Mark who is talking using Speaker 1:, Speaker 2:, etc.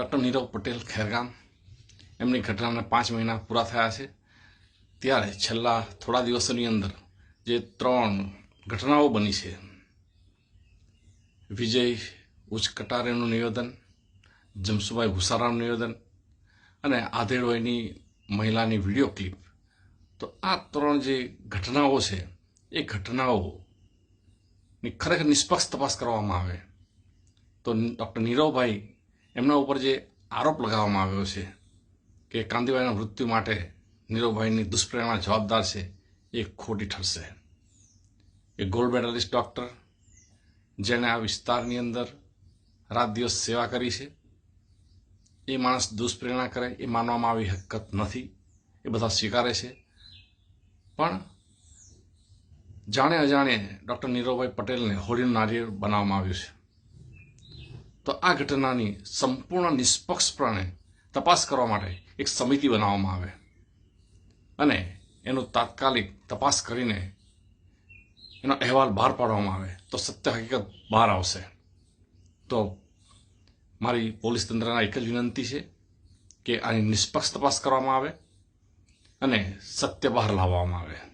Speaker 1: Doctor Nirav Patel Khergam. એમની ઘટનાને પાંચ મહિના પૂરા થયા છે. ત્યારે છેલ્લા થોડા દિવસોની અંદર જે ત્રણ ઘટનાઓ બની છે. વિજય ઉચ્ચ કટારેનું નિવેદન, જમસુભાઈ ભૂસારાનું નિવેદન અને આધેડભાઈની મહિલાની વીડિયો ક્લિપ. તો આ ત્રણ જે ઘટનાઓ છે, એ ઘટનાઓની ખરેખર નિષ્પક્ષ તપાસ કરવામાં આવે. તો ડૉક્ટર નીરવભાઈ એમના ઉપર જે આરોપ લગાવવામાં આવ્યો છે કે કાંતિભાઈના મૃત્યુ માટે નીરવભાઈની દુષ્પ્રેરણા જવાબદાર છે, એ ખોટી ઠરશે. એ ગોલ્ડ મેડલિસ્ટ ડૉક્ટર જેણે આ વિસ્તારની અંદર રાત દિવસ સેવા કરી છે. એ માણસ દુષ્પ્રેરણા કરે, એ માનવામાં આવી હકત નથી. એ બધા સ્વીકારે છે. પણ જાણે અજાણે ડૉક્ટર નીરવભાઈ પટેલને હોળીનું નારિયેળ બનાવવામાં આવ્યું છે. તો આ ઘટનાની સંપૂર્ણ નિષ્પક્ષપણે તપાસ કરવા માટે એક સમિતિ બનાવવામાં આવે. અને એનું તાત્કાલિક તપાસ કરીને એનો અહેવાલ બહાર પાડવામાં આવે તો સત્ય હકીકત બહાર આવશે. તો મારી પોલીસ તંત્રના એક જ વિનંતી છે કે આની નિષ્પક્ષ તપાસ કરવામાં આવે અને સત્ય બહાર લાવવામાં આવે.